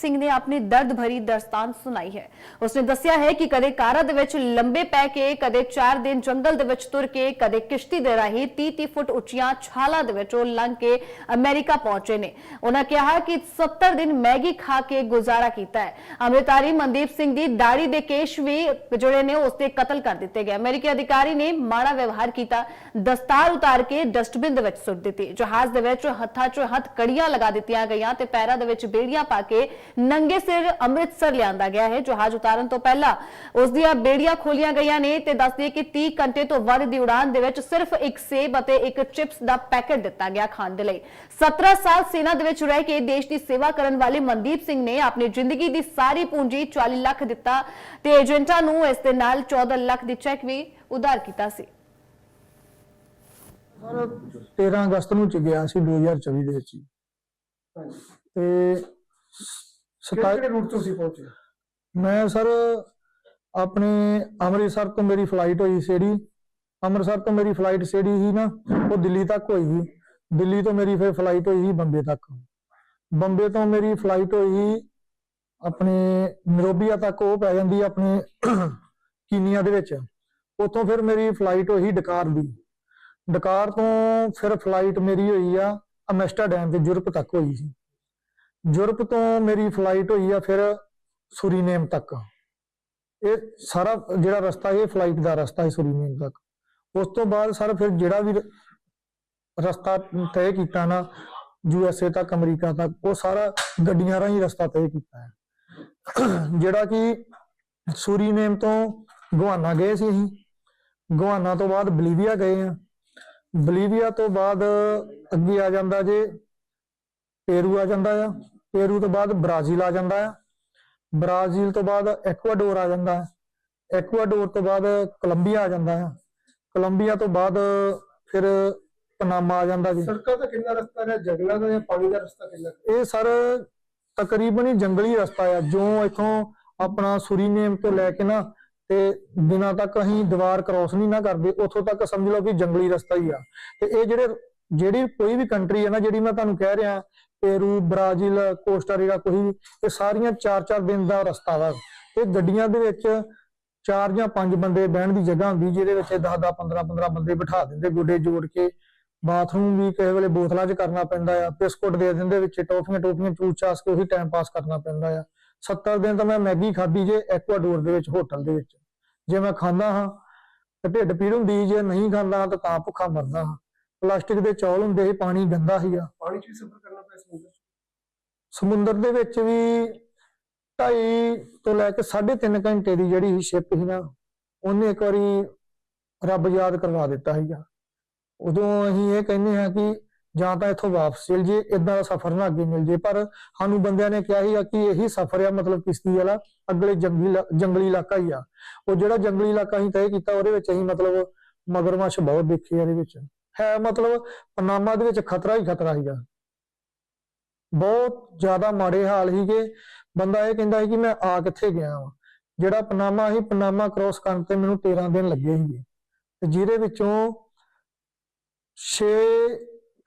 ਸਿੰਘ ਨੇ ਆਪਣੀ ਦਰਦ ਭਰੀ ਦਸਤਾਨ ਸੁਣਾਈ ਹੈ। ਉਸਨੇ ਦੱਸਿਆ ਹੈ ਕਿ ਕਦੇ ਕਾਰਾਂ ਦੇ ਵਿੱਚ ਲੰਬੇ ਪੈ ਕੇ, ਕਦੇ 4 ਦਿਨ ਜੰਗਲ ਦੇ ਵਿੱਚ ਤੁਰ ਕੇ, ਕਦੇ ਕਿਸ਼ਤੀ ਦੇ ਰਾਹੀਂ 30-30 ਫੁੱਟ ਉੱਚੀਆਂ ਛਾਲਾਂ ਦੇ ਵਿੱਚੋਂ ਲੰਘ ਕੇ ਅਮਰੀਕਾ ਪਹੁੰਚੇ ਨੇ। ਉਹਨਾਂ ਕਿਹਾ ਕਿ 70 ਦਿਨ ਮੈਗੀ ਖਾ ਕੇ ਗੁਜ਼ਾਰਾ ਕੀਤਾ ਹੈ। ਅੰਮ੍ਰਿਤਾਰੀ ਮਨਦੀਪ ਸਿੰਘ ਦੀ ਦਾੜੀ ਦੇ ਕੇਸ਼ ਵੀ ਜਿਹੜੇ ਨੇ ਉਸ ਦੇ ਕਤਲ ਕਰ ਦਿੱਤੇ ਗਏ। ਅਮਰੀਕੀ ਅਧਿਕਾਰੀ ਨੇ ਮਾੜਾ ਵਿਵਹਾਰ ਕੀਤਾ। ਦਸਤਾਰ ਉਤਾਰ ਕੇ ਡਸਟਬਿਨ ਦੇ ਵਿੱਚ ਸੁੱਟ ਦਿੱਤੀ। ਜਹਾਜ਼ ਦੇ ਵਿੱਚ ਹੱਥਾਂ 'ਚ ਹੱਥ ਕੜੀਆਂ ਲਗਾ ਦਿੱਤੀਆਂ ਗਈਆਂ ਤੇ ਪੈਰਾਂ ਦੇ ਵਿੱਚ ਬੇੜੀਆਂ ਪਾ ਕੇ ਨੰਗੇ ਸਿਰ ਅੰਮ੍ਰਿਤਸਰ ਲਿਆਂਦਾ ਗਿਆ ਹੈ। ਜਹਾਜ਼ ਉਤਾਰਨ ਤੋਂ ਪਹਿਲਾਂ ਉਸ ਦੀਆਂ ਬੇੜੀਆਂ ਖੋਲੀਆਂ ਗਈਆਂ ਨੇ ਤੇ ਦੱਸ ਕਿ 30 ਘੰਟੇ ਤੋਂ ਵੱਧ ਦੀ ਉਡਾਨ ਦੇ ਵਿੱਚ ਸਿਰਫ ਇੱਕ ਸੇਬ ਅਤੇ ਇੱਕ ਚਿਪਸ ਦਾ ਪੈਕੇਟ ਦਿੱਤਾ ਗਿਆ ਖਾਣ ਦੇ ਲਈ। 17 ਸਾਲ ਸੈਨਾ ਦੇ ਵਿੱਚ ਰਹਿ ਕੇ ਦੇਸ਼ ਦੀ ਸੇਵਾ ਕਰਨ ਵਾਲੇ ਮਨਦੀਪ ਸਿੰਘ ਨੇ ਆਪਣੀ ਜ਼ਿੰਦਗੀ ਦੀ ਸਾਰੀ ਪੂੰਜੀ 40 ਲੱਖ ਦਿੱਤਾ ਤੇ ਏਜੰਟਾਂ ਨੂੰ ਇਸ ਦੇ ਨਾਲ 14 ਲੱਖ ਦੀ ਚੈੱਕ ਵੀ ਉਧਾਰ ਕੀਤਾ ਸੀ। ਸਰ 13 ਅਗਸਤ ਨੂੰ ਚ ਗਿਆ ਸੀ 2024 ਦੇ ਵਿੱਚ ਤੇ ਕਿਹੜੇ 27 ਕਿਹੜੇ ਰੂਟ ਤੋਂ ਸੀ ਪਹੁੰਚੇ? ਮੈਂ ਸਰ ਆਪਣੇ ਅੰਮ੍ਰਿਤਸਰ ਤੋਂ ਮੇਰੀ ਫਲਾਈਟ ਹੋਈ ਸੀੜੀ ਅੰਮ੍ਰਿਤਸਰ ਤੋਂ ਮੇਰੀ ਫਲਾਈਟ ਸੀੜੀ ਸੀ ਨਾ ਉਹ ਦਿੱਲੀ ਤੱਕ ਹੋਈ ਸੀ। ਦਿੱਲੀ ਤੋਂ ਮੇਰੀ ਫਿਰ ਫਲਾਈਟ ਹੋਈ ਸੀ ਬੰਬੇ ਤੱਕ। ਬੰਬੇ ਤੋਂ ਮੇਰੀ ਫਲਾਈਟ ਹੋਈ ਸੀ ਆਪਣੇ ਨਰੋਬੀਆ ਤੱਕ ਉਹ ਪੈ ਜਾਂਦੀ ਆਪਣੇ ਕੀਨੀਆ ਦੇ ਵਿੱਚ। ਉੱਥੋਂ ਫਿਰ ਮੇਰੀ ਫਲਾਈਟ ਹੋਈ ਡਕਾਰ ਦੀ। ਡਕਾਰ ਤੋਂ ਫਿਰ ਫਲਾਈਟ ਮੇਰੀ ਹੋਈ ਆ ਅਮਸਟਰਡਮ ਤੇ ਯੂਰਪ ਤੱਕ ਹੋਈ ਸੀ। ਯੂਰਪ ਤੋਂ ਮੇਰੀ ਫਲਾਈਟ ਹੋਈ ਆ ਫਿਰ ਸੁਰੀਨੇਮ ਤੱਕ। ਇਹ ਸਾਰਾ ਜਿਹੜਾ ਰਸਤਾ ਇਹ ਫਲਾਈਟ ਦਾ ਰਸਤਾ ਹੈ ਸੁਰੀਨੇਮ ਤੱਕ। ਉਸ ਤੋਂ ਬਾਅਦ ਸਰ ਫਿਰ ਜਿਹੜਾ ਵੀ ਰਸਤਾ ਤੈਅ ਕੀਤਾ ਨਾ, ਯੂ ਐਸ ਏ ਤੱਕ, ਅਮਰੀਕਾ ਤੱਕ, ਉਹ ਸਾਰਾ ਗੱਡੀਆਂ ਰਾਹੀਂ ਰਸਤਾ ਤੈਅ ਕੀਤਾ ਹੈ। ਜਿਹੜਾ ਕਿ ਸੁਰੀਨੇਮ ਤੋਂ ਗਵਾਨਾ ਗਏ ਸੀ ਅਸੀਂ। ਗਵਾਨਾ ਤੋਂ ਬਾਅਦ ਬਲੀਵੀਆ ਗਏ ਆ ਬਲੀਵੀਆ ਤੋਂ ਬਾਅਦ ਅੱਗੇ ਆ ਜਾਂਦਾ ਜੇ ਪੇਰੂ ਆ ਜਾਂਦਾ ਆ ਪੇਰੂ ਤੋਂ ਬਾਅਦ ਬ੍ਰਾਜ਼ੀਲ ਆ ਜਾਂਦਾ ਆ। ਬ੍ਰਾਜ਼ੀਲ ਤੋਂ ਬਾਅਦ ਐਕਵਾਡੋਰ ਆ ਜਾਂਦਾ ਹੈ ਐਕਵਾਡੋਰ ਤੋਂ ਬਾਅਦ ਕੋਲੰਬੀਆ ਆ ਜਾਂਦਾ ਹੈ ਕੋਲੰਬੀਆ ਤੋਂ ਬਾਅਦ ਫਿਰ ਪਨਾਮਾ ਆ ਜਾਂਦਾ ਜੀ। ਸੜਕਾਂ ਦਾ ਕਿੰਨਾ ਰਸਤਾ ਹੈ ਜੰਗਲਾਂ ਦਾ ਜਾਂ ਪਾਣੀ ਦਾ ਰਸਤਾ ਕਿੰਨਾ? ਇਹ ਸਰ ਤਕਰੀਬਨ ਹੀ ਜੰਗਲੀ ਰਸਤਾ ਆ। ਜੋ ਇਥੋਂ ਆਪਣਾ ਸੁਰੀਨੇਮ ਤੋਂ ਲੈ ਕੇ ਨਾ ਤੇ ਦਿਨਾਂ ਤੱਕ ਅਸੀਂ ਦੀਵਾਰ ਕ੍ਰਾਸ ਨਹੀਂ ਨਾ ਕਰਦੇ ਉੱਥੋਂ ਤੱਕ ਸਮਝ ਲਓ ਕਿ ਜੰਗਲੀ ਰਸਤਾ ਹੀ ਆ। ਤੇ ਇਹ ਜਿਹੜੇ ਜਿਹੜੀ ਕੋਈ ਵੀ ਕੰਟਰੀ ਹੈ ਨਾ ਜਿਹੜੀ ਮੈਂ ਤੁਹਾਨੂੰ ਕਹਿ ਰਿਹਾ ਪੇਰੂ, ਬ੍ਰਾਜ਼ੀਲ ਕੋਸਟਾਰੀਕਾ ਕੋਈ ਇਹ ਸਾਰੀਆਂ 4-4 ਦਿਨ ਦਾ ਰਸਤਾ ਵਾ। ਇਹ ਗੱਡੀਆਂ ਦੇ ਵਿੱਚ ਚਾਰ ਜਾਂ ਪੰਜ ਬੰਦੇ ਬਹਿਣ ਦੀ ਜਗ੍ਹਾ ਹੁੰਦੀ, ਜਿਹਦੇ ਵਿੱਚ 10-10 15-15 ਬੰਦੇ ਬਿਠਾ ਦਿੰਦੇ, ਗੋਡੇ ਜੋੜ ਕੇ। ਬਾਥਰੂਮ ਵੀ ਕਿਸੇ ਵੇਲੇ ਬੋਤਲਾਂ 'ਚ ਕਰਨਾ ਪੈਂਦਾ ਆ। ਬਿਸਕੁਟ ਦੇ ਦਿੰਦੇ ਵਿੱਚ ਟੋਫੀਆਂ ਟੋਫੀਆਂ ਚੂਸ ਚਾਸ ਕੇ ਉਹੀ ਟਾਈਮ ਪਾਸ ਕਰਨਾ ਪੈਂਦਾ ਆ। 70 ਦਿਨ ਤਾਂ ਮੈਂ ਮੈਗੀ ਖਾਧੀ ਜੇ ਐਕਵਾਡੋਰ ਦੇ ਵਿੱਚ ਹੋਟਲ ਦੇ ਵਿੱਚ। ਜੇ ਮੈਂ ਖਾਂਦਾ ਹਾਂ ਤੇ ਢਿੱਡ ਪੀੜ ਹੁੰਦੀ, ਜੇ ਨਹੀਂ ਖਾਂਦਾ ਤਾਂ ਤਾਂ ਭੁੱਖਾ ਮਰਦਾ ਹਾਂ। ਪਲਾਸਟਿਕ ਦੇ ਚੌਲ ਹੁੰਦੇ ਸੀ, ਪਾਣੀ ਗੰਦਾ ਸੀਗਾ। ਪਾਣੀ 'ਚ ਵੀ ਸਫ਼ਰ ਸਮੁੰਦਰ ਸਮੁੰਦਰ ਦੇ ਵਿੱਚ ਵੀ 2.5 ਤੋਂ ਲੈ ਕੇ 3.5 ਘੰਟੇ ਦੀ ਜਿਹੜੀ ਸ਼ਿਪ ਸੀ ਨਾ, ਉਹਨੇ ਇੱਕ ਵਾਰੀ ਰੱਬ ਯਾਦ ਕਰਵਾ ਦਿੱਤਾ ਸੀਗਾ। ਉਦੋਂ ਅਸੀਂ ਇਹ ਕਹਿੰਦੇ ਹਾਂ ਕਿ ਜਾਂ ਤਾਂ ਇੱਥੋਂ ਵਾਪਸ ਚਲ ਜੇ ਇਦਾਂ ਦਾ ਸਫ਼ਰ ਨਾ ਅੱਗੇ ਮਿਲ ਜੇ ਪਰ ਸਾਨੂੰ ਬੰਦਿਆਂ ਨੇ ਕਿਹਾ ਸੀਗਾ ਕਿ ਇਹੀ ਸਫ਼ਰ ਆ, ਮਤਲਬ ਕਿਸ਼ਤੀ ਵਾਲਾ, ਅਗਲੇ ਜੰਗਲੀ ਜੰਗਲੀ ਇਲਾਕਾ ਹੀ ਆ। ਉਹ ਜਿਹੜਾ ਜੰਗਲੀ ਇਲਾਕਾ ਅਸੀਂ ਤੈਅ ਕੀਤਾ, ਉਹਦੇ ਵਿੱਚ ਅਸੀਂ ਮਤਲਬ ਮਗਰਮੱਛ ਬਹੁਤ ਦੇਖੇ ਇਹਦੇ ਵਿੱਚ। ਹੈ ਮਤਲਬ ਪਨਾਮਾ ਦੇ ਵਿੱਚ ਖਤਰਾ ਹੀ ਖਤਰਾ ਸੀਗਾ। ਬਹੁਤ ਜ਼ਿਆਦਾ ਮਾੜੇ ਹਾਲ ਸੀਗੇ। ਬੰਦਾ ਇਹ ਕਹਿੰਦਾ ਸੀ ਕਿ ਮੈਂ ਆ ਕਿੱਥੇ ਗਿਆ ਵਾਂ। ਜਿਹੜਾ ਪਨਾਮਾ ਸੀ, ਪਨਾਮਾ ਕ੍ਰੋਸ ਕਰਨ ਤੇ ਮੈਨੂੰ 13 ਦਿਨ ਲੱਗੇ ਸੀਗੇ। ਤੇ ਜਿਹਦੇ ਵਿੱਚੋਂ 6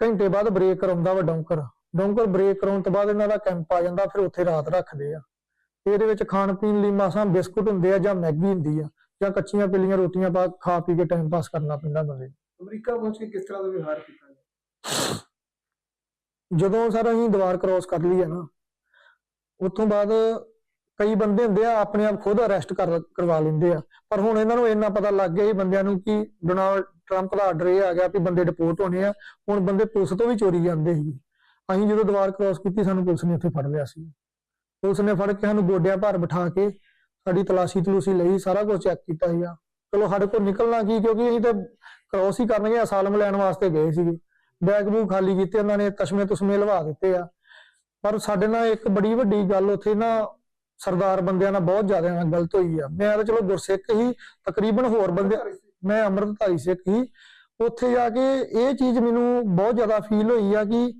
ਘੰਟੇ ਬਾਅਦ ਬ੍ਰੇਕ ਕਰਾਉਂਦਾ ਵਾ ਡੌਂਕਰ। ਡੌਂਕਰ ਬ੍ਰੇਕ ਕਰਾਉਣ ਤੋਂ ਬਾਅਦ ਇਹਨਾਂ ਦਾ ਕੈਂਪ ਆ ਜਾਂਦਾ, ਫਿਰ ਉੱਥੇ ਰਾਤ ਰੱਖਦੇ ਆ। ਇਹਦੇ ਵਿੱਚ ਖਾਣ ਪੀਣ ਲਈ ਮਾਸਾਂ ਬਿਸਕੁਟ ਹੁੰਦੇ ਆ ਜਾਂ ਮੈਗੀ ਹੁੰਦੀ ਆ, ਜਾਂ ਕੱਚੀਆਂ ਪਿੱਲੀਆਂ ਰੋਟੀਆਂ ਪਾ ਖਾ ਪੀ ਕੇ ਟਾਈਮ ਪਾਸ ਕਰਨਾ ਪੈਂਦਾ ਬੰਦੇ ਅਮਰੀਕਾ ਪਹੁੰਚ ਕੇ ਕਿਸ ਤਰ੍ਹਾਂ ਦਾ ਵਿਵਹਾਰ ਕੀਤਾ? ਜਦੋਂ ਸਰ ਅਸੀਂ ਦੀਵਾਰ ਕ੍ਰੋਸ ਕਰ ਲਈ ਹੈ ਨਾ ਉਤੋਂ ਬਾਅਦ ਕਈ ਬੰਦੇ ਹੁੰਦੇ ਆ ਆਪਣੇ ਆਪ ਖੁਦ ਅਰੈਸਟ ਕਰ, ਕਰਵਾ ਲੈਂਦੇ ਆ। ਪਰ ਹੁਣ ਇਹਨਾਂ ਨੂੰ ਇੰਨਾ ਪਤਾ ਲੱਗ ਗਿਆ ਹੀ ਬੰਦਿਆਂ ਨੂੰ ਕਿ ਡੋਨਾਲਡ ਟਰੰਪ ਦਾ ਆਰਡਰ ਇਹ ਆ ਗਿਆ ਕਿ ਬੰਦੇ ਡਿਪੋਰਟ ਹੋਣੇ ਆ, ਹੁਣ ਬੰਦੇ ਪੁਲਿਸ ਤੋਂ ਵੀ ਚੋਰੀ ਜਾਂਦੇ ਸੀ। ਅਸੀਂ ਜਦੋਂ ਦੀਵਾਰ ਕ੍ਰੋਸ ਕੀਤੀ, ਸਾਨੂੰ ਪੁਲਿਸ ਨੇ ਉੱਥੇ ਫੜ ਲਿਆ ਸੀ। ਪੁਲਿਸ ਨੇ ਫੜ ਕੇ ਸਾਨੂੰ ਗੋਡਿਆਂ ਭਰ ਬਿਠਾ ਕੇ ਸਾਡੀ ਤਲਾਸ਼ੀ ਤਲੂਸੀ ਲਈ, ਸਾਰਾ ਕੁਝ ਚੈੱਕ ਕੀਤਾ ਸੀਗਾ। ਚਲੋ ਸਾਡੇ ਕੋਲ ਨਿਕਲਣਾ ਕੀ, ਕਿਉਂਕਿ ਅਸੀਂ ਤਾਂ ਕ੍ਰੋਸ ਹੀ ਕਰਨਗੇ, ਅਸਾਲਮ ਲੈਣ ਵਾਸਤੇ ਗਏ ਸੀਗੇ। ਬੈਗ ਬੂਗ ਖਾਲੀ ਕੀਤੇ, ਉਹਨਾਂ ਨੇ ਤਸ਼ਮੇ ਤੁਸਮੇ ਲਵਾ ਦਿੱਤੇ ਆ। ਪਰ ਸਾਡੇ ਨਾਲ ਇੱਕ ਬੜੀ ਵੱਡੀ ਗੱਲ ਉੱਥੇ ਨਾ ਸਰਦਾਰ ਬੰਦਿਆਂ ਨਾਲ ਬਹੁਤ ਜ਼ਿਆਦਾ ਨਾਲ ਗਲਤ ਹੋਈ ਆ। ਮੈਂ ਤਾਂ ਚਲੋ ਗੁਰਸਿੱਖ ਹੀ, ਤਕਰੀਬਨ ਹੋਰ ਬੰਦੇ ਮੈਂ ਅੰਮ੍ਰਿਤਧਾਰੀ ਸਿੱਖ ਹੀ। ਉੱਥੇ ਜਾ ਕੇ ਇਹ ਚੀਜ਼ ਮੈਨੂੰ ਬਹੁਤ ਜ਼ਿਆਦਾ ਫੀਲ ਹੋਈ ਆ ਕਿ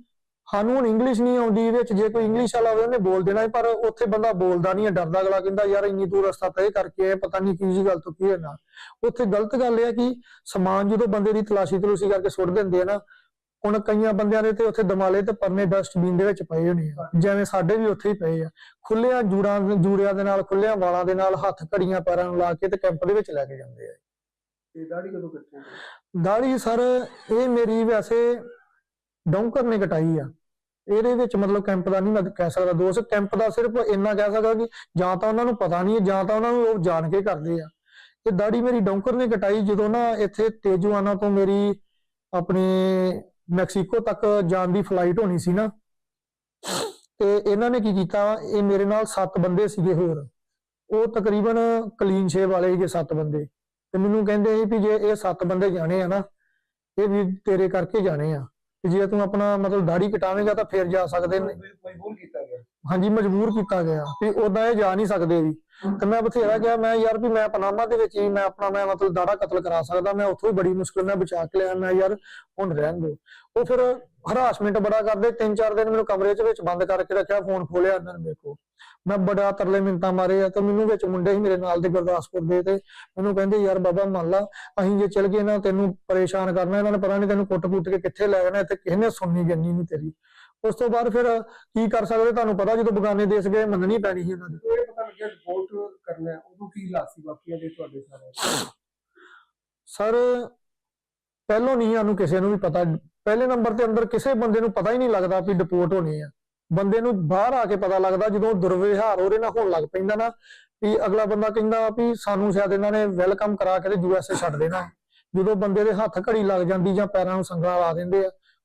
ਸਾਨੂੰ ਹੁਣ ਇੰਗਲਿਸ਼ ਨਹੀਂ ਆਉਂਦੀ ਵਿੱਚ ਜੇ ਕੋਈ ਇੰਗਲਿਸ਼ ਵਾਲਾ ਹੋਵੇ ਉਹਨੇ ਬੋਲ ਦੇਣਾ ਪਰ ਉੱਥੇ ਬੰਦਾ ਬੋਲਦਾ ਨਹੀਂ ਹੈ ਡਰਦਾ ਅਗਲਾ ਕਹਿੰਦਾ, ਯਾਰ ਇੰਨੀ ਦੂਰ ਰਸਤਾ ਤੈਅ ਕਰਕੇ ਆਏ ਪਤਾ ਨਹੀਂ ਕੀ ਜੀ ਗੱਲ ਤੋਂ ਕੀ ਹੈ ਨਾ। ਉੱਥੇ ਗਲਤ ਗੱਲ ਇਹ ਹੈ ਕਿ ਸਮਾਨ ਜਦੋਂ ਬੰਦੇ ਦੀ ਤਲਾਸ਼ੀ ਤਲੂਸ਼ੀ ਕਰਕੇ ਸੁੱਟ ਦਿੰਦੇ ਆ ਨਾ ਹੁਣ ਕਈਆਂ ਬੰਦਿਆਂ ਦੇ ਤੇ ਉੱਥੇ ਦਮਾਲੇ ਤੇ ਪਰਨੇ ਡਸਟਬਿਨ ਦੇ ਵਿੱਚ ਪਏ ਹੋਣੇ ਆ। ਜਿਵੇਂ ਸਾਡੇ ਵੀ ਉੱਥੇ ਹੀ ਪਏ ਆ। ਖੁੱਲਿਆਂ ਜੂੜਾਂ ਜੂੜਿਆਂ ਦੇ ਨਾਲ ਖੁੱਲਿਆਂ ਵਾਲਾਂ ਦੇ ਨਾਲ ਹੱਥ ਘੜੀਆਂ ਪੈਰਾਂ ਨੂੰ ਲਾ ਕੇ ਤੇ ਕੈਂਪ ਦੇ ਵਿੱਚ ਲੈ ਕੇ ਜਾਂਦੇ ਆ। ਤੇ ਦਾੜੀ ਕਦੋਂ ਕੱਟਣੀ ਹੈ? ਦਾੜੀ ਸਰ ਇਹ ਮੇਰੀ ਵੈਸੇ ਡੌਂਕਰ ਨੇ ਕਟਾਈ ਆ। ਇਹਦੇ ਵਿੱਚ ਮਤਲਬ ਕੈਂਪ ਦਾ ਨਹੀਂ ਮੈਂ ਕਹਿ ਸਕਦਾ ਦੋਸਤ ਕੈਂਪ ਦਾ ਸਿਰਫ ਇੰਨਾ ਕਹਿ ਸਕਦਾ ਕਿ ਜਾਂ ਤਾਂ ਉਹਨਾਂ ਨੂੰ ਪਤਾ ਨਹੀਂ ਹੈ ਜਾਂ ਤਾਂ ਉਹਨਾਂ ਨੂੰ ਉਹ ਜਾਣ ਕੇ ਕਰਦੇ ਆ। ਇਹ ਦਾੜੀ ਮੇਰੀ ਡੌਂਕਰ ਨੇ ਕਟਾਈ ਜਦੋਂ ਨਾ ਇੱਥੇ ਤੇਜੂਆਨਾ ਤੋਂ ਮੇਰੀ ਆਪਣੇ ਮੈਕਸੀਕੋ ਤੱਕ ਜਾਣ ਦੀ ਫਲਾਈਟ ਹੋਣੀ ਸੀ ਨਾ। ਤੇ ਇਹਨਾਂ ਨੇ ਕੀ ਕੀਤਾ? ਇਹ ਮੇਰੇ ਨਾਲ 7 ਬੰਦੇ ਸੀਗੇ ਹੋਰ। ਉਹ ਤਕਰੀਬਨ ਕਲੀਨ ਸ਼ੇਵ ਵਾਲੇ ਸੀਗੇ 7 ਬੰਦੇ। ਤੇ ਮੈਨੂੰ ਕਹਿੰਦੇ ਸੀ ਵੀ ਜੇ ਇਹ 7 ਬੰਦੇ ਜਾਣੇ ਆ ਨਾ, ਇਹ ਵੀ ਤੇਰੇ ਕਰਕੇ ਜਾਣੇ ਆ। ਤੇ ਜੇ ਤੂੰ ਆਪਣਾ ਮਤਲਬ ਦਾੜੀ ਕਟਾਵੇਂਗਾ ਤਾਂ ਫਿਰ ਜਾ ਸਕਦੇ ਨੇ। ਮਜਬੂਰ ਕੀਤਾ ਗਿਆ। ਹਾਂਜੀ, ਮਜਬੂਰ ਕੀਤਾ ਗਿਆ ਵੀ ਉਦਾਂ ਇਹ ਜਾ ਨਹੀਂ ਸਕਦੇ ਵੀ। ਤੇ ਮੈਂ ਬਥੇਰਾ ਗਿਆ ਮੈਂ ਯਾਰ ਵੀ ਮੈਂ ਪਨਾਮਾ ਦੇ ਵਿੱਚ ਹੀ, ਮੈਂ ਆਪਣਾ, ਮੈਂ ਮਤਲਬ ਦਾੜਾ ਕਤਲ ਕਰਾ ਸਕਦਾ, ਮੈਂ ਉੱਥੋਂ ਹੀ ਬੜੀ ਮੁਸ਼ਕਿਲ ਨਾਲ ਬਚਾ ਕੇ ਲਿਆ, ਮੈਂ ਯਾਰ ਹੁਣ ਰਹਿਣ ਦੋ ਉਹ ਫਿਰ ਹਰਾਸਮੈਂਟ ਬੜਾ ਕਰਦੇ, ਤਿੰਨ ਚਾਰ ਦਿਨ ਮੈਨੂੰ ਕਮਰੇ 'ਚ ਵਿੱਚ ਬੰਦ ਕਰਕੇ ਰੱਖਿਆ, ਫੋਨ ਖੋਲਿਆ ਇਹਨਾਂ ਨੇ ਮੇਰੇ ਕੋਲ। ਮੈਂ ਬੜਾ ਤਰਲੇ ਮਿੰਤਾਂ ਮਾਰੇ ਆ, ਤੇ ਮੈਨੂੰ ਵਿੱਚ ਮੁੰਡੇ ਸੀ ਮੇਰੇ ਨਾਲ ਦੇ ਗੁਰਦਾਸਪੁਰ ਦੇ ਤੇ ਮੈਨੂੰ ਕਹਿੰਦੇ, ਯਾਰ ਬਾਬਾ, ਮੰਨ ਲਾ, ਅਸੀਂ ਜੇ ਚਲ ਗਏ ਨਾ, ਤੈਨੂੰ ਪਰੇਸ਼ਾਨ ਕਰਨਾ ਇਹਨਾਂ ਨੇ, ਪਤਾ ਨਹੀਂ ਤੈਨੂੰ ਕੁੱਟ-ਕੁੱਟ ਕੇ ਕਿੱਥੇ ਲੈ ਜਾਣਾ ਤੇ ਕਿਸੇ ਨੇ ਸੁਣਨੀ ਜੰਨੀ ਨਹੀਂ ਤੇਰੀ। ਉਸ ਤੋਂ ਬਾਅਦ ਫਿਰ ਕੀ ਕਰ ਸਕਦੇ ਤੁਹਾਨੂੰ ਪਤਾ ਜਦੋਂ ਬਗਾਨੇ ਦੇਸ਼ ਗਏ ਮੰਨਣੀ ਪੈਣੀ ਸੀ ਇਹਨਾਂ ਦੀ। ਇਹ ਪਤਾ ਲੱਗਿਆ ਰਿਪੋਰਟ ਕਰਨਾ ਉਦੋਂ ਕੀ ਲਾਸੀ ਬਾਕੀਆਂ ਦੇ ਤੁਹਾਡੇ ਸਾਰੇ ਸਰ ਪਹਿਲੋਂ ਨਹੀਂ ਸਾਨੂੰ ਕਿਸੇ ਨੂੰ ਵੀ ਪਤਾ। ਪਹਿਲੇ ਨੰਬਰ ਤੇ ਅੰਦਰ ਕਿਸੇ ਬੰਦੇ ਨੂੰ ਪਤਾ ਹੀ ਨਹੀਂ ਲੱਗਦਾ ਵੀ ਡਿਪੋਰਟ ਹੋਣੀ ਆ। ਬੰਦੇ ਨੂੰ ਬਾਹਰ ਆ ਕੇ ਪਤਾ ਲੱਗਦਾ ਜਦੋਂ ਦੁਰਵਿਵਹਾਰ ਉਹਦੇ ਨਾਲ ਹੋਣ ਲੱਗ ਪੈਂਦਾ ਨਾ ਵੀ ਅਗਲਾ ਬੰਦਾ ਕਹਿੰਦਾ ਵੀ ਸਾਨੂੰ ਸ਼ਾਇਦ ਇਹਨਾਂ ਨੇ ਵੈਲਕਮ ਕਰਾ ਕੇ ਤੇ ਯੂਐਸਏ ਛੱਡ ਦੇਣਾ। ਜਦੋਂ ਬੰਦੇ ਦੇ ਹੱਥ ਘੜੀ ਲੱਗ ਜਾਂਦੀ ਜਾਂ ਪੈਰਾਂ ਨੂੰ ਸੰਗਲਾਂ ਲਾ ਦਿੰਦੇ ਆ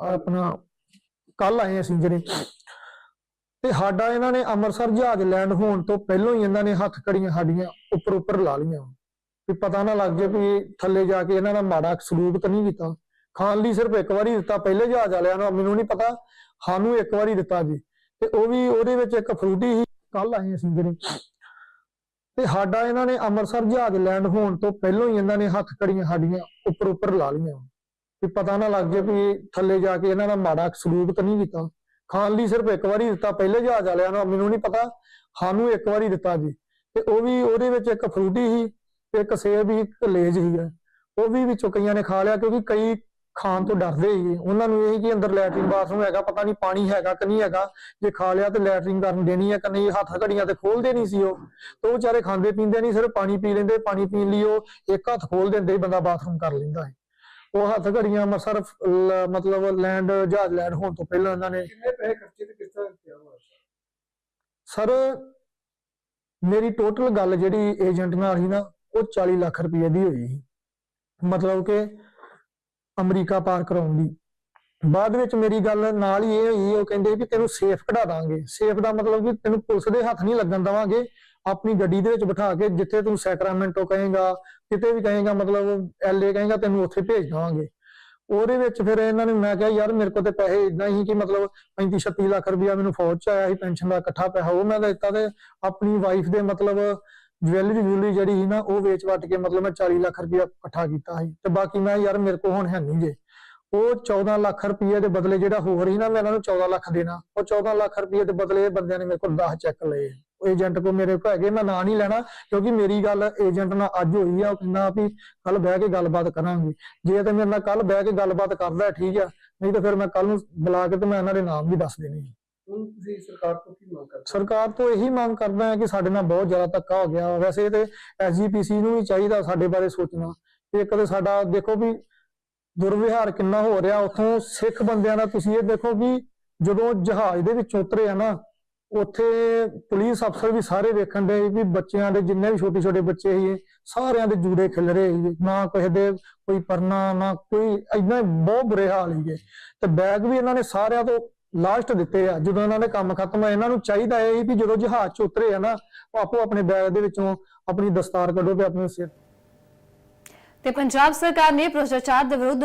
ਆਪਣਾ ਕੱਲ ਆਏ ਅਸੀਂ ਜਿਹੜੇ ਤੇ ਸਾਡਾ ਇਹਨਾਂ ਨੇ ਅੰਮ੍ਰਿਤਸਰ ਜਹਾਜ਼ ਲੈਂਡ ਹੋਣ ਤੋਂ ਪਹਿਲਾਂ ਹੀ ਇਹਨਾਂ ਨੇ ਹੱਥ ਘੜੀਆਂ ਸਾਡੀਆਂ ਉੱਪਰ ਉੱਪਰ ਲਾ ਲਈਆਂ। ਵੀ ਪਤਾ ਨਾ ਲੱਗ ਜੇ ਵੀ ਥੱਲੇ ਜਾ ਕੇ ਇਹਨਾਂ ਦਾ ਮਾੜਾ ਸਲੂਕ ਤਾਂ ਨਹੀਂ ਕੀਤਾ। ਖਾਣ ਲਈ ਸਿਰਫ ਇੱਕ ਵਾਰੀ ਦਿੱਤਾ, ਪਹਿਲੇ ਜਹਾਜ਼ ਵਾਲਿਆਂ ਨੂੰ, ਮੈਨੂੰ ਨਹੀਂ ਪਤਾ, ਸਾਨੂੰ ਇੱਕ ਵਾਰੀ ਦਿੱਤਾ ਜੀ। ਤੇ ਉਹ ਵੀ ਉਹਦੇ ਵਿੱਚ ਇੱਕ ਫਰੂਟੀ ਸੀ ਕੱਲ ਆਏ ਅਸੀਂ ਜਿਹੜੇ ਤੇ ਸਾਡਾ ਇਹਨਾਂ ਨੇ ਅੰਮ੍ਰਿਤਸਰ ਜਹਾਜ਼ ਲੈਂਡ ਹੋਣ ਤੋਂ ਪਹਿਲਾਂ ਹੀ ਇਹਨਾਂ ਨੇ ਹੱਥ ਘੜੀਆਂ ਸਾਡੀਆਂ ਉੱਪਰ ਉੱਪਰ ਲਾ ਲਈਆਂ। ਵੀ ਪਤਾ ਨਾ ਲੱਗ ਜੇ ਵੀ ਥੱਲੇ ਜਾ ਕੇ ਇਹਨਾਂ ਦਾ ਮਾੜਾ ਸਲੂਕ ਤਾਂ ਨਹੀਂ ਕੀਤਾ। ਖਾਣ ਲਈ ਸਿਰਫ ਇੱਕ ਵਾਰੀ ਦਿੱਤਾ, ਪਹਿਲੇ ਜਹਾਜ਼ ਵਾਲਿਆਂ ਨੂੰ ਮੈਨੂੰ ਨਹੀਂ ਪਤਾ, ਸਾਨੂੰ ਇੱਕ ਵਾਰੀ ਦਿੱਤਾ ਜੀ। ਤੇ ਉਹ ਵੀ ਉਹਦੇ ਵਿੱਚ ਇੱਕ ਫਰੂਟੀ ਸੀ ਤੇ ਇੱਕ ਸੇਬ ਹੀ ਇੱਕ ਲੇਜ ਸੀਗਾ ਉਹ ਵੀ ਵਿੱਚੋਂ ਕਈਆਂ ਨੇ ਖਾ ਲਿਆ ਕਿਉਂਕਿ ਕਈ ਖਾਣ ਤੋਂ ਡਰਦੇ ਸੀ ਉਹਨਾਂ ਨੂੰ ਇਹ ਸੀ ਕਿ ਅੰਦਰ ਲੈਟਰਿੰਗ ਬਾਥਰੂਮ ਹੈਗਾ, ਪਤਾ ਨਹੀਂ ਪਾਣੀ ਹੈਗਾ ਕਿ ਨਹੀਂ ਹੈਗਾ। ਜੇ ਖਾ ਲਿਆ ਤੇ ਲੈਟਰਿੰਗ ਕਰਨ ਦੇਣੀ ਹੈ ਕਿ ਨਹੀਂ, ਹੱਥ ਘੜੀਆਂ ਤੇ ਖੋਲਦੇ ਨਹੀਂ ਸੀ ਉਹ। ਤੇ ਉਹ ਵਿਚਾਰੇ ਖਾਂਦੇ ਪੀਂਦੇ ਨਹੀਂ, ਸਿਰਫ ਪਾਣੀ ਪੀ ਲੈਂਦੇ, ਪਾਣੀ ਪੀਣ ਲਈ ਉਹ ਇੱਕ ਹੱਥ ਖੋਲ ਦਿੰਦੇ ਬੰਦਾ ਬਾਥਰੂਮ ਕਰ ਲੈਂਦਾ ਹੈ ਉਹ ਹੱਥ ਘੜੀਆਂ ਲ- ਮਤਲਬ ਲੈਂਡ ਜਹਾਜ਼ ਲੈਂਡ ਹੋਣ ਤੋਂ ਪਹਿਲਾਂ ਇਹਨਾਂ ਨੇ ਕਿੰਨੇ ਪੈਸੇ ਖਰਚੇ ਤੇ ਕਿਸ ਤਰ੍ਹਾਂ ਹੋਇਆ ਸਰ ਮੇਰੀ ਟੋਟਲ ਗੱਲ ਜਿਹੜੀ ਏਜੰਟ ਨਾਲ ਸੀ ਨਾ ਉਹ 40 ਲੱਖ ਰੁਪਏ ਦੀ ਹੋਈ ਸੀ। ਮਤਲਬ ਕਿ ਅਮਰੀਕਾ ਪਾਰ ਕਰਾਉਣ ਦੀ। ਬਾਅਦ ਵਿੱਚ ਮੇਰੀ ਗੱਲ ਨਾਲ ਹੀ ਇਹ ਹੋਈ ਉਹ ਕਹਿੰਦੇ ਵੀ ਤੈਨੂੰ ਸੇਫ ਕਢਾ ਦਾਂਗੇ। ਸੇਫ ਦਾ ਮਤਲਬ ਕਿ ਤੈਨੂੰ ਪੁਲਿਸ ਦੇ ਹੱਥ ਨਹੀਂ ਲੱਗਣ ਦਵਾਂਗੇ। ਆਪਣੀ ਗੱਡੀ ਦੇ ਵਿੱਚ ਬਿਠਾ ਕੇ ਜਿੱਥੇ ਤੂੰ ਸੈਕਰਾਮੈਂਟੋ ਕਹੇਗਾ, ਕਿਤੇ ਵੀ ਕਹੇਗਾ, ਮਤਲਬ ਐਲਏ ਕਹੇਗਾ, ਤੈਨੂੰ ਉੱਥੇ ਭੇਜ ਦਵਾਂਗੇ। ਉਹਦੇ ਵਿੱਚ ਫਿਰ ਇਹਨਾਂ ਨੇ ਮੈਂ ਕਿਹਾ, ਯਾਰ ਮੇਰੇ ਕੋਲ ਤੇ ਪੈਸੇ ਇਦਾਂ ਹੀ ਕਿ ਮਤਲਬ 35 36 ਲੱਖ ਰੁਪਇਆ ਮੈਨੂੰ ਫੌਜ ਚ ਆਇਆ ਸੀ, ਪੈਨਸ਼ਨ ਦਾ ਇਕੱਠਾ ਪੈਸਾ ਉਹ ਮੈਂ ਦਿੱਤਾ ਤੇ ਆਪਣੀ ਵਾਈਫ ਦੇ ਮਤਲਬ ਜਵੈਲਰੀ ਜੁਐਲਰੀ ਜਿਹੜੀ ਸੀ ਨਾ, ਉਹ ਵੇਚ ਵਟ ਕੇ ਮਤਲਬ ਮੈਂ 40 ਲੱਖ ਰੁਪਇਆ ਇਕੱਠਾ ਕੀਤਾ ਸੀ। ਤੇ ਬਾਕੀ ਮੈਂ ਯਾਰ ਮੇਰੇ ਕੋਲ ਹੁਣ ਹੈ ਨਹੀਂ ਜੇ। ਉਹ 14 ਲੱਖ ਰੁਪਏ ਦੇ ਬਦਲੇ ਜਿਹੜਾ ਹੋਰ ਸੀ ਨਾ, ਮੈਂ ਇਹਨਾਂ ਨੂੰ 14 ਲੱਖ ਦੇਣਾ। ਉਹ 14 ਲੱਖ ਰੁਪਏ ਦੇ ਬਦਲੇ ਬੰਦਿਆਂ ਨੇ ਮੇਰੇ ਕੋਲ 10 ਚੈੱਕ ਲਏ। ਏਜੰਟ ਕੋ ਮੇਰੇ ਕੋਲ ਹੈਗੇ ਮੈਂ ਨਾਂ ਨਹੀਂ ਲੈਣਾ ਕਿਉਂਕਿ ਮੇਰੀ ਗੱਲ ਏਜੰਟ ਨਾਲ ਅੱਜ ਹੋਈ ਆ ਉਹ ਕਹਿੰਦਾ ਵੀ ਕੱਲ ਬਹਿ ਕੇ ਗੱਲਬਾਤ ਕਰਾਂਗੇ ਜੇ ਤੇ ਮੇਰੇ ਨਾਲ ਕੱਲ ਬਹਿ ਕੇ ਗੱਲਬਾਤ ਕਰਦਾ ਠੀਕ ਆ ਨਹੀਂ ਤਾਂ ਫਿਰ ਮੈਂ ਕੱਲ ਨੂੰ ਬੁਲਾ ਕੇ ਤੇ ਮੈਂ ਇਹਨਾਂ ਦੇ ਨਾਮ ਵੀ ਦੱਸ ਦੇਣੇ। ਹੁਣ ਤੁਸੀਂ ਸਰਕਾਰ ਤੋਂ ਕੀ ਮੰਗ ਕਰਦੇ? ਸਰਕਾਰ ਤੋਂ ਇਹੀ ਮੰਗ ਕਰਦਾ ਹੈ ਕਿ ਸਾਡੇ ਨਾਲ ਬਹੁਤ ਜ਼ਿਆਦਾ ਧੱਕਾ ਹੋ ਗਿਆ ਵੈਸੇ ਤੇ ਐਸਜੀਪੀਸੀ ਨੂੰ ਵੀ ਚਾਹੀਦਾ ਸਾਡੇ ਬਾਰੇ ਸੋਚਣਾ ਇੱਕ ਤੇ ਸਾਡਾ ਦੇਖੋ ਵੀ ਦੁਰਵਿਹਾਰ ਕਿੰਨਾ ਹੋ ਰਿਹਾ ਉਥੋਂ ਸਿੱਖ ਬੰਦਿਆਂ ਦਾ ਤੁਸੀਂ ਇਹ ਦੇਖੋ ਵੀ ਜਦੋਂ ਜਹਾਜ਼ ਦੇ ਵਿੱਚ ਉਤਰੇ ਆ ਨਾ ਉੱਥੇ ਪੁਲਿਸ ਅਫਸਰ ਵੀ ਸਾਰੇ ਵੇਖਣ ਦੇ ਵੀ ਬੱਚਿਆਂ ਦੇ ਜਿੰਨੇ ਵੀ ਛੋਟੇ ਛੋਟੇ ਬੱਚੇ ਸੀ, ਸਾਰਿਆਂ ਦੇ ਜੂੜੇ ਖਿਲ ਰਹੇ ਸੀ। ਨਾ ਕਿਸੇ ਦੇ ਕੋਈ ਪਰਨਾ, ਨਾ ਕੋਈ ਇਦਾਂ ਬਹੁਤ ਬੁਰੇ ਹਾਲ ਸੀਗੇ। ਤੇ ਬੈਗ ਵੀ ਇਹਨਾਂ ਨੇ ਸਾਰਿਆਂ ਤੋਂ ਲਾਸਟ ਦਿੱਤੇ ਆ। ਜਦੋਂ ਇਹਨਾਂ ਦੇ ਕੰਮ ਖਤਮ ਹੋਇਆ ਇਹਨਾਂ ਨੂੰ ਚਾਹੀਦਾ ਹੈ ਵੀ ਜਦੋਂ ਜਹਾਜ਼ 'ਚ ਉਤਰੇ ਆ ਨਾ, ਉਹ ਆਪੋ ਆਪਣੇ ਬੈਗ ਦੇ ਵਿੱਚੋਂ ਆਪਣੀ ਦਸਤਾਰ ਕੱਢੋ ਤੇ ਆਪਣੇ ਸਿਰ ਤੇ ਪੰਜਾਬ ਸਰਕਾਰ ਨੇ ਭ੍ਰਿਸ਼ਟਾਚਾਰ ਦੇ ਵਿਰੁੱਧ